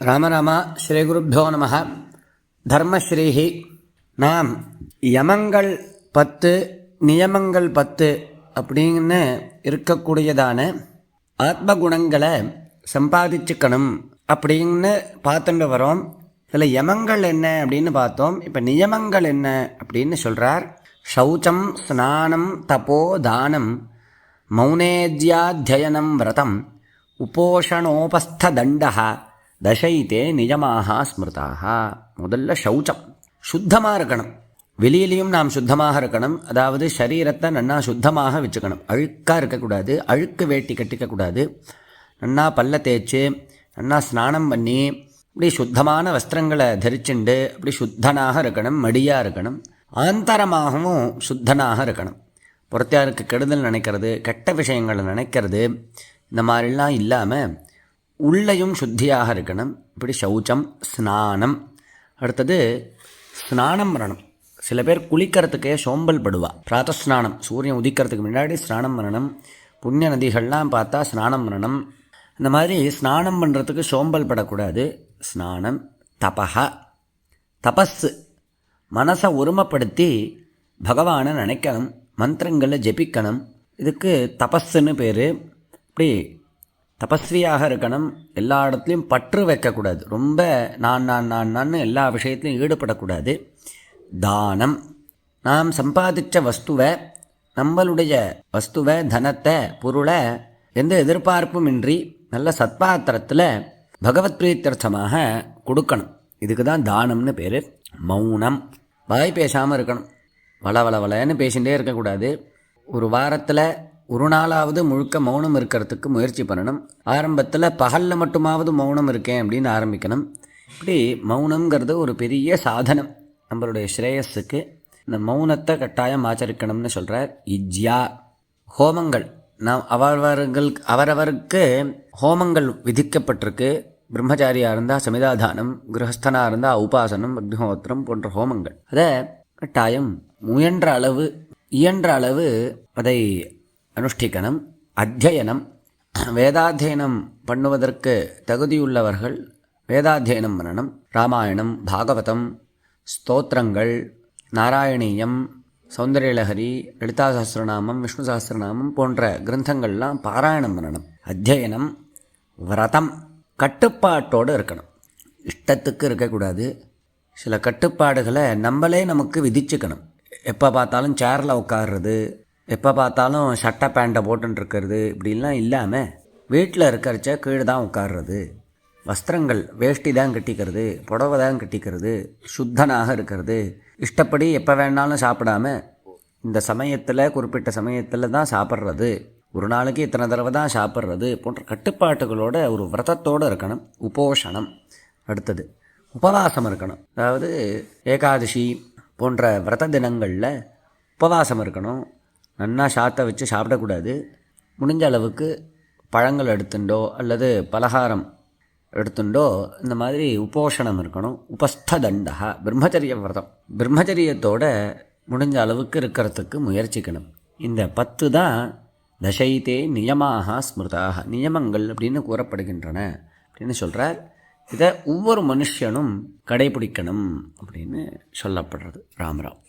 ராமராமா ஸ்ரீகுருப்போ நம தர்மஸ்ரீஹி நாம் யமங்கள் பத்து நியமங்கள் பத்து அப்படின்னு இருக்கக்கூடியதான ஆத்ம குணங்களை சம்பாதிச்சுக்கணும் அப்படின்னு பார்த்துட்டு வரோம். இதில் யமங்கள் என்ன அப்படின்னு பார்த்தோம். இப்போ நியமங்கள் என்ன அப்படின்னு சொல்கிறார் சௌச்சம் ஸ்நானம் தபோ தானம் மௌனேஜ்யாத்தியனம் விரதம் உபோஷணோபஸ்ததண்டா தசைத்தே நிஜமாக ஸ்மிருதாக முதல்ல சௌச்சம் சுத்தமாக இருக்கணும். வெளியிலையும் நாம் சுத்தமாக இருக்கணும். அதாவது சரீரத்தை நன்னா சுத்தமாக வச்சுக்கணும். அழுக்காக இருக்கக்கூடாது. அழுக்கு வேட்டி கட்டிக்கக்கூடாது. நன்னா பல்ல தேய்ச்சி நன்னா ஸ்நானம் பண்ணி இப்படி சுத்தமான வஸ்திரங்களை தரிச்சுண்டு அப்படி சுத்தனாக இருக்கணும். மடியாக இருக்கணும். ஆந்தரமாகவும் சுத்தனாக இருக்கணும். புறத்தியாருக்கு கெடுதல் நினைக்கிறது கெட்ட விஷயங்களை நினைக்கிறது இந்த மாதிரிலாம் இல்லாமல் உள்ளையும் சுத்தியாக இருக்கணும். இப்படி சௌச்சம் ஸ்நானம். அடுத்தது ஸ்நானம் பண்ணணும் சில பேர் குளிக்கிறதுக்கே சோம்பல் படுவா. பிராத்தஸ்நானம் சூரியன் உதிக்கிறதுக்கு முன்னாடி ஸ்நானம் பண்ணணும் புண்ணிய நதிகள்லாம் பார்த்தா ஸ்நானம் பண்ணணும் இந்த மாதிரி ஸ்நானம் பண்ணுறதுக்கு சோம்பல் படக்கூடாது. ஸ்நானம் தபஹ. தபஸ்ஸு. மனசை ஒருமைப்படுத்தி பகவானை நினைக்கணும். மந்திரங்களை ஜெபிக்கணும். இதுக்கு தபஸ்ஸுன்னு பேர். இப்படி தபஸ்வியாக இருக்கணும் எல்லா இடத்துலையும் பற்று வைக்கக்கூடாது. ரொம்ப நான் நான் நான் நான் எல்லா விஷயத்துலையும் ஈடுபடக்கூடாது. தானம். நாம் சம்பாதிச்ச வஸ்துவை நம்மளுடைய வஸ்துவை தனத்தை பொருளை எந்த எதிர்பார்ப்பும் இன்றி நல்ல சத்பாத்திரத்தில் பகவத் பிரீத்தர்த்தமாக கொடுக்கணும். இதுக்கு தான் தானம்னு பேர். மௌனம். வாய் பேசாமல் இருக்கணும். வள வள வளன்னு பேசிகிட்டே இருக்கக்கூடாது. ஒரு வாரத்தில் ஒரு நாளாவது முழுக்க மௌனம் இருக்கிறதுக்கு முயற்சி பண்ணணும். ஆரம்பத்தில் பகலில் மட்டுமாவது மௌனம் இருக்கேன் அப்படின்னு ஆரம்பிக்கணும். இப்படி மௌனங்கிறது ஒரு பெரிய சாதனம். நம்மளுடைய ஸ்ரேயஸுக்கு இந்த மௌனத்தை கட்டாயம் ஆச்சரிக்கணும்னு சொல்கிறார் இஜ்யா. ஹோமங்கள். நாம் அவரவர்கள் அவரவருக்கு ஹோமங்கள் விதிக்கப்பட்டிருக்கு. பிரம்மச்சாரியாக இருந்தால் சமிதாதானம் கிரகஸ்தனாக இருந்தால் உபாசனம் அக்னிஹோத்திரம் போன்ற ஹோமங்கள். அதை கட்டாயம் முயன்ற அளவு இயன்ற அளவு அதை அனுஷ்டிக்கணும் அத்தியனம். வேதாத்தியனம் பண்ணுவதற்கு தகுதியுள்ளவர்கள் வேதாத்தியனம் பண்ணணும். ராமாயணம் பாகவதம் ஸ்தோத்திரங்கள் நாராயணீயம் சௌந்தரியலஹரி லலிதா சஹசிரநாமம் விஷ்ணு சஹசிரநாமம் போன்ற கிரந்தங்கள்லாம் பாராயணம் பண்ணணும். அத்தியனம் விரதம் கட்டுப்பாட்டோடு இருக்கணும். இஷ்டத்துக்கு இருக்கக்கூடாது. சில கட்டுப்பாடுகளை நம்மளே நமக்கு விதிச்சுக்கணும். எப்போ பார்த்தாலும் சேரில் உட்காடுறது எப்போ பார்த்தாலும் சட்டை பேண்ட்டை போட்டுருக்கிறது இப்படிலாம் இல்லாமல் வீட்டில் இருக்கிறச்ச கீழே தான் உட்காடுறது வஸ்திரங்கள் வேஷ்டி தான் கட்டிக்கிறது புடவை தான் கட்டிக்கிறது சுத்தனாக இருக்கிறது. இஷ்டப்படி எப்போ வேணாலும் சாப்பிடாம இந்த சமயத்தில் குறிப்பிட்ட சமயத்தில் தான் சாப்பிட்றது. ஒரு நாளைக்கு இத்தனை தடவை தான் சாப்பிட்றது போன்ற கட்டுப்பாட்டுகளோட ஒரு விரதத்தோடு இருக்கணும். உபோஷணம் அடுத்தது. உபவாசம் இருக்கணும். அதாவது ஏகாதசி போன்ற விரத தினங்களில் உபவாசம் இருக்கணும். நன்னா சாத்தை வச்சு சாப்பிடக்கூடாது. முடிஞ்ச அளவுக்கு பழங்கள் எடுத்துண்டோ அல்லது பலகாரம் எடுத்துண்டோ இந்த மாதிரி உபோஷணம் இருக்கணும். உபஸ்ததண்டா பிரம்மச்சரிய விரதம். பிரம்மச்சரியத்தோட முடிஞ்ச அளவுக்கு இருக்கிறதுக்கு முயற்சிக்கணும். இந்த பத்து தான் தசைத்தே நியமாக ஸ்மிருதாக நியமங்கள் அப்படின்னு கூறப்படுகின்றன. அப்படின்னு சொல்கிறார் இதை ஒவ்வொரு மனுஷனும் கடைபிடிக்கணும் அப்படின்னு சொல்லப்படுறது ராமராவ்.